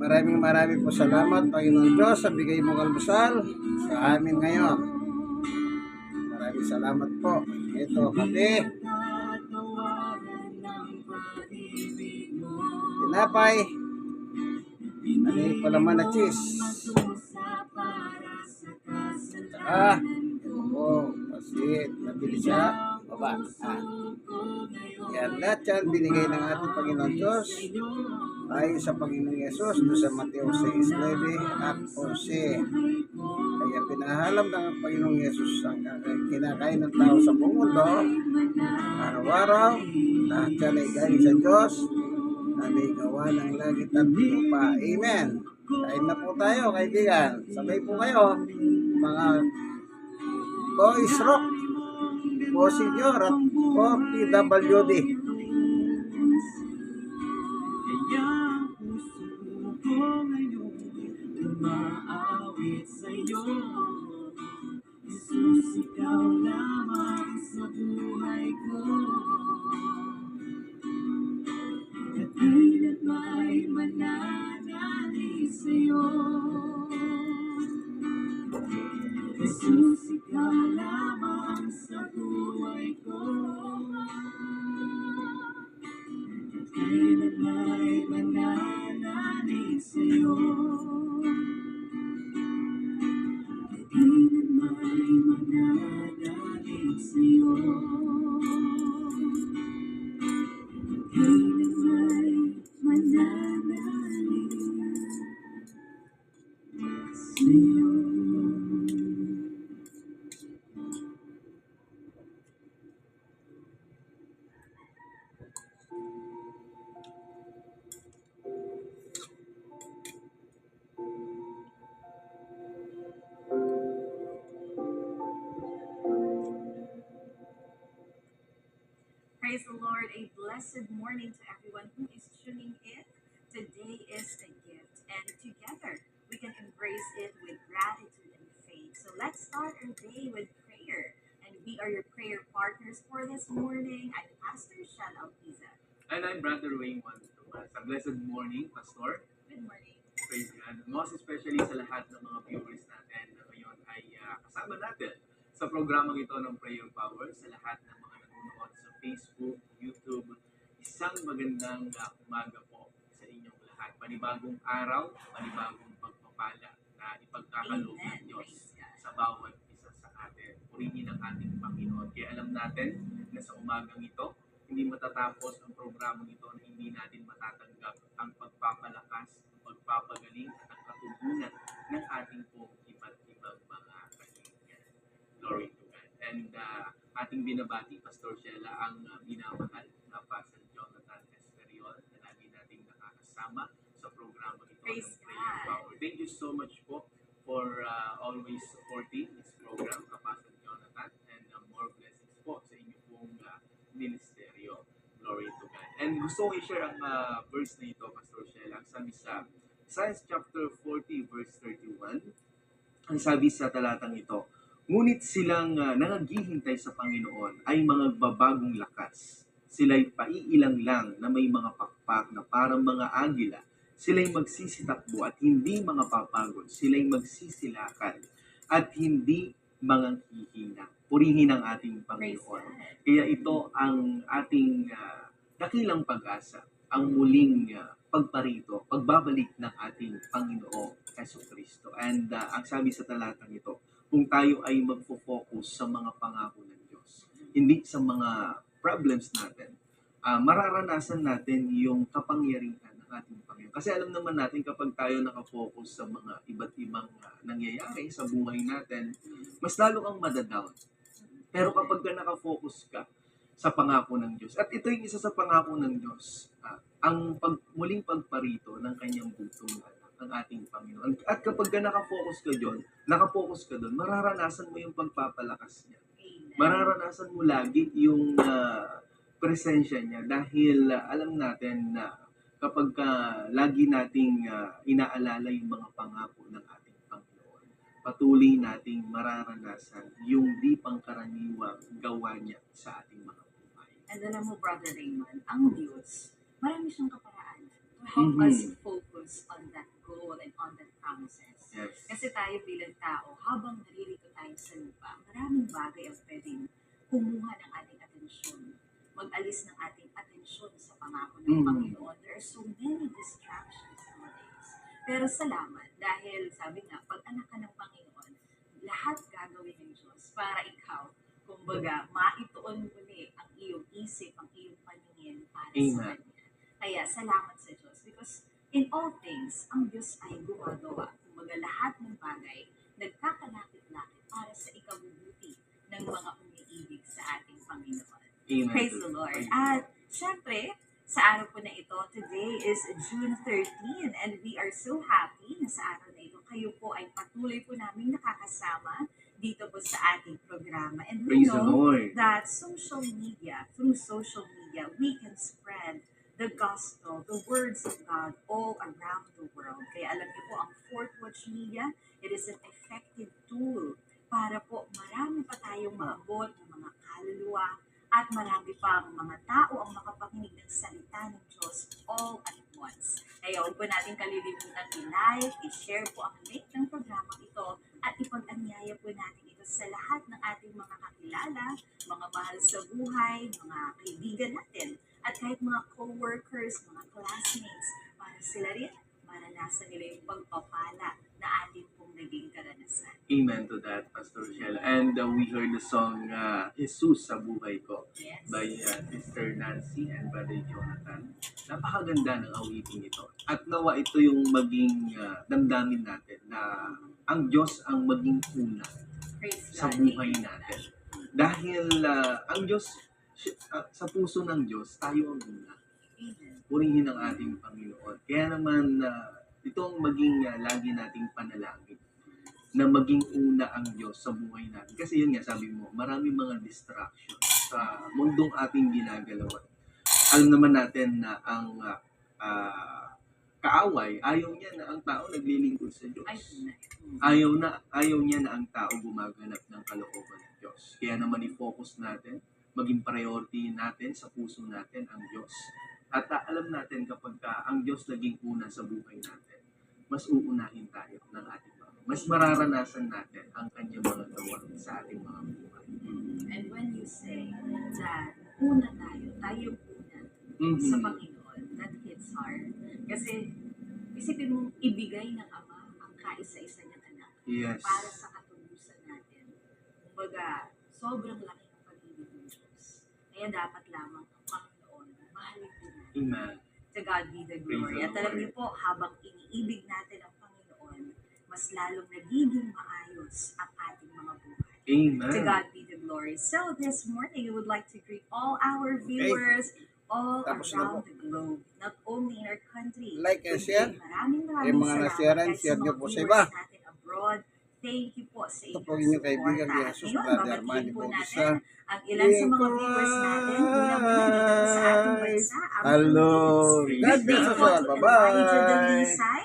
Maraming maraming po salamat, Panginoon Diyos, sa bigay mong almusal sa amin ngayon. Maraming salamat po. Ito, kape. Tinapay. Ano yung palaman na cheese? Saka, ito po, pasit. Nabili siya. Baba. Ah. Yan, lahat yan binigay ng ating Panginoon Diyos ayon sa Panginoong Yesus doon sa Mateo 6.9 at 11. Kaya pinahalam ng Panginoong Yesus ang kinakain ng tao sa buong mundo. Araw-araw, lahat yan ay galing sa Diyos na may gawa ng langit at lupa. Amen. Kain na po tayo, kaibigan. Sabay po kayo, mga Boys Rock, Bosinyor at PWD. Kaya puso ko ngayon umaawit sa'yo Jesus, ikaw lamang sa buhay ko Jesus, ikaw lamang sa buhay ko. Kailan may mananalig sa'yo? Kailan may mananalig sa'yo Praise the Lord. A blessed morning to everyone who is tuning in. Today is a gift, and together we can embrace it with gratitude and faith. So let's start our day with prayer. And we are your prayer partners for this morning. I'm Pastor Shan Alpiza. And I'm Brother Wayne Juan Sa blessed morning, Pastor. Good morning. Praise God. Most especially sa lahat ng mga viewers natin na ngayon ay ah, kasama natin sa programang ito ng Prayer Power. Sa lahat ng mga nanonood sa Facebook, YouTube, isang magandang ah, umaga po sa inyong lahat. Panibagong araw, panibagong pagpapala na ipagkakaloob ng. Diyos sa bawat isa sa atin. Purihin ang ating Panginoon. Kaya alam natin na sa umagang ito, hindi matatapos ang programang ito na hindi natin matatanggap ang pagpapalakas, ang pagpapagaling at ang katugunan ng ating pong iba't ibang mga kahilingan. Glory to God. And uh, ating binabati, Pastor Sheila, ang uh, minamahal na Pastor Jonathan Esperiol na lagi nating nakakasama sa programang ito Praise ng Prayer God. Power. Thank you so much po for uh, always supporting this program, Pastor Jonathan, and uh, more blessings po sa inyo pong uh, ministeryo. Glory to God. And gusto ko i-share ang uh, verse na ito, Pastor Sheila. Ang sabi sa Science chapter 40, verse 31, ang sabi sa talatang ito, Ngunit silang uh, nangaghihintay sa Panginoon ay mga babagong lakas. Sila'y paiilang lang na may mga pakpak na parang mga agila. Sila'y magsisitakbo at hindi mga papagod. Sila'y magsisilakan at hindi mga hihina. Purihin ang ating Panginoon. Kaya ito ang ating ah, dakilang pag-asa, ang muling ah, pagparito, pagbabalik ng ating Panginoong Yeso Kristo. And ah, ang sabi sa talatang ito, kung tayo ay magfo-focus sa mga pangako ng Diyos, hindi sa mga problems natin, ah, mararanasan natin yung kapangyarihan ng ating Panginoon. Kasi alam naman natin kapag tayo nakafocus sa mga iba't ibang ah, nangyayari sa buhay natin, mas lalo kang madadown. Pero kapag ka nakafocus ka sa pangako ng Diyos, at ito yung isa sa pangako ng Diyos, ah, ang pag, muling pagparito ng kanyang butong anak, ang ating Panginoon. At kapag ka nakafocus ka doon, nakafocus ka doon, mararanasan mo yung pagpapalakas niya. Mararanasan mo lagi yung ah, presensya niya dahil ah, alam natin na kapag ka lagi nating ah, inaalala yung mga pangako ng ating Panginoon, patuloy nating mararanasan yung di pangkaraniwang gawa niya sa ating mga buhay. And alam mo, Brother Raymond, ang Diyos, marami siyang kaparaan to help Mhm. us focus on Kasi tayo bilang tao, habang naririto tayo sa lupa, maraming bagay ang pwedeng kumuha ng ating atensyon. Mag-alis ng ating atensyon sa pangako ng Mm. Panginoon. There are so many distractions nowadays. Pero salamat dahil sabi nga, pag anak ka ng Panginoon, lahat gagawin ng Diyos para ikaw, kumbaga, maituon muli ang iyong isip, ang iyong paningin para sa Amen. Kanya. Kaya salamat sa Diyos because in all things, ang Diyos ay gumagawa. Kumbaga, lahat ng bagay, nagkakalapit-lapit para sa ikabubuti ng mga umiibig sa ating Panginoon. Amen. Praise the Lord. At syempre, sa araw po na ito, today is June 13 and we are so happy na sa araw na ito kayo po ay patuloy po namin nakakasama dito po sa ating programa. And we Praise know that social media, through social media, we can spread the gospel, the words of God all around the world. Kaya alam niyo po, ang Fourth Watch Media, it is an effective tool para po marami pa tayong maabot ng mga kaluluwa at marami pang mga tao ang makapakinig ng salita ng Diyos all at once. Kaya huwag po natin kalilimutan i-like, i-share po ang link ng programa ito at ipag-anyaya po natin ito sa lahat ng ating mga kakilala, mga mahal sa buhay, mga kaibigan natin, at kahit mga co-workers, mga classmates, para sila rin maranasan nila yung pagpapala na ating pong naging karanasan. Amen to that, Pastor Shell. And uh, we heard the song uh, Jesus sa buhay ko Yes. by uh, Sister Nancy and Brother Jonathan. Napakaganda ng awiting ito. At nawa ito yung maging uh, damdamin natin na ang Diyos ang maging una Praise sa God. buhay natin. Dahil uh, ang Diyos, sa puso ng Diyos, tayo ang una. Amen. Purihin ang ating Panginoon. Kaya naman, uh, ito ang maging uh, lagi nating panalangin na maging una ang Diyos sa buhay natin. Kasi yun nga, sabi mo, marami mga distractions sa mundong ating ginagalawan. Alam naman natin na ang uh, uh, kaaway, ayaw niya na ang tao naglilingkod sa Diyos ayaw na ayaw niya na ang tao gumaganap ng kalooban ng Diyos. Kaya naman i-focus natin, maging priority natin sa puso natin ang Diyos. At ah, alam natin kapag ka ang Diyos naging una sa buhay natin, mas uunahin tayo ng ating mga. Mas mararanasan natin ang kanyang mga gawa sa ating mga buhay. And when you say that una tayo, tayo una Mhm. sa Panginoon, that hits hard. Kasi isipin mo, ibigay ng Ama ang kaisa-isa niyang anak Yes. para sa katubusan natin. Kumbaga, sobrang laki ng pag-ibig ng Diyos. Kaya dapat lamang ang Panginoon mahalin din natin. Amen. To God be the glory. At alam niyo po, habang iniibig natin ang Panginoon, mas lalong nagiging maayos ang ating mga buhay. Amen. To God be the glory. So this morning, we would like to greet all our viewers all Tapos around the globe, not only in our country. Like and share. Maraming maraming Eh, mga salamat nasharean, kahit share mga po sa iba. natin. Thank you po sa Ito po inyong inyong kaibigan, suporta. Jesus, Brother Armando po Bautista. natin ang ilan sa mga viewers natin mula mula dito sa ating bansa. Hello. God bless us all. Bye-bye.